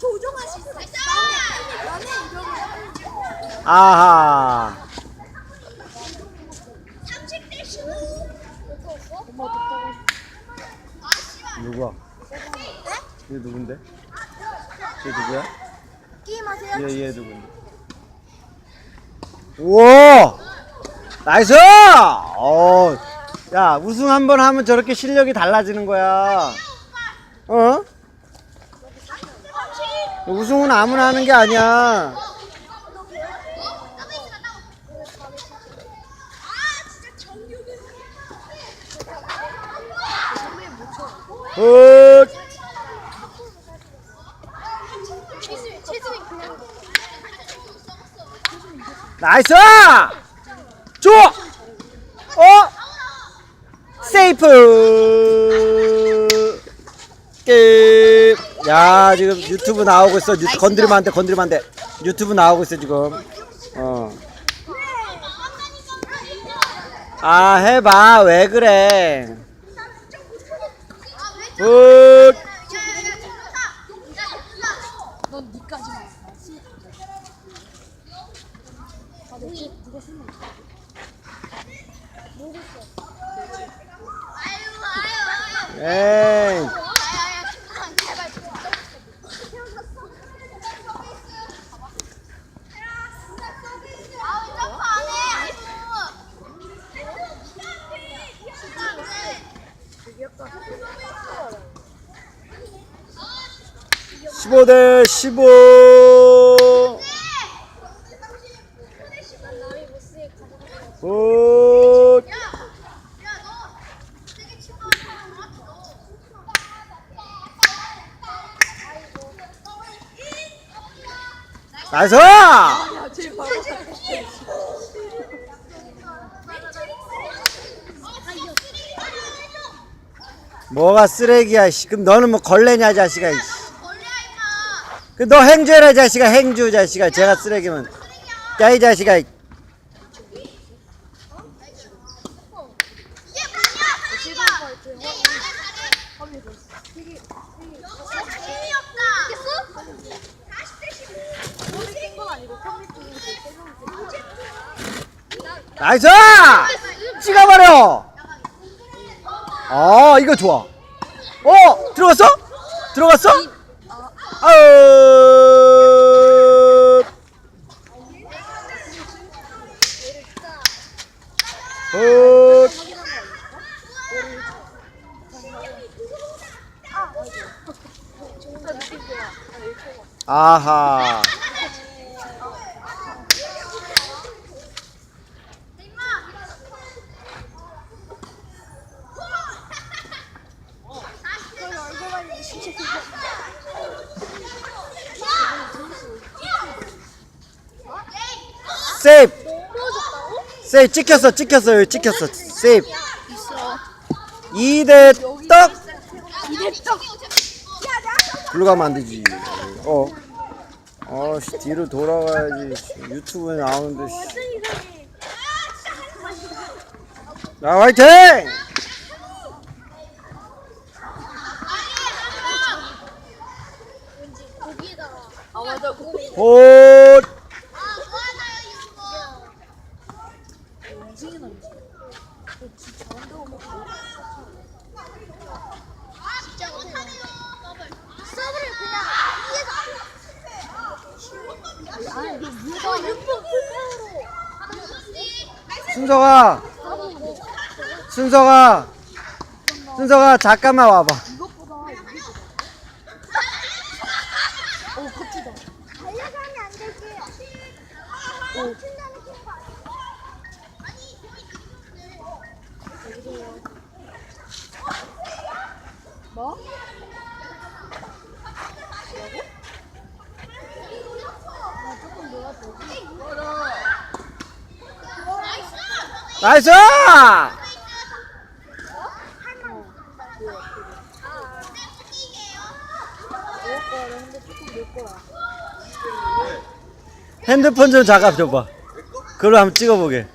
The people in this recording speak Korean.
이러면 아하. 30대 15. 누구야? 얘 누군데? 얘 누구야? 게임하세요? 얘, 얘 누군데? 우와! 나이스! 어, 야, 우승 한 번 하면 저렇게 실력이 달라지는 거야. 어? 우승은 아무나 하는 게 아니야. 굿! 나이스! 줘! 어? 세이프! 게임. 야, 지금 유튜브 나오고 있어. 유튜브 건드리면 안 돼, 건드리면 안 돼. 유튜브 나오고 있어, 지금. 어. 아, 해봐. 왜 그래. 굿! 넌 니까지만. 아, 너 뒤에 누가 쓰는 거야? 에이. 십오 대 십오. 굿. 나이스! 뭐가 쓰레기야, 씨. 그럼 너는 뭐 걸레냐, 자식아, 씨. 그너 행주해라, 자식아, 행주, 자식아. 제가 쓰레기면. 야, 이 자식아. 나이스! 찍어버려! 아, 이거 좋아. 어, 들어갔어? 들어갔어? 아우. 굿. 아하. 세이프. 세이프 찍혔어, 찍혔어, 여기 찍혔어. 세이프. 2대 떡. 글로 가면 안 되지. 어. 어, 씨, 뒤로 돌아가야지. 씨, 유튜브에 나오는데. 씨. 자, 화이팅! 아 맞아 고기 굿! 인생이 남지 너 진짜 잘한다고 막 진짜 못하네요 서브를 그냥 위에서 아니 너 위에서 육포 풀파워 로 순서가, 순서가, 순서가 잠깐만 와봐. 이것보다 이게 더 어, 커피다. 달려가면 안 되지. 오. 뭐? 나. 나이스! 먹을 거야. 나 근데 조금 놀 거야. 핸드폰 좀 잠깐 줘봐. 그걸로 한번 찍어보게.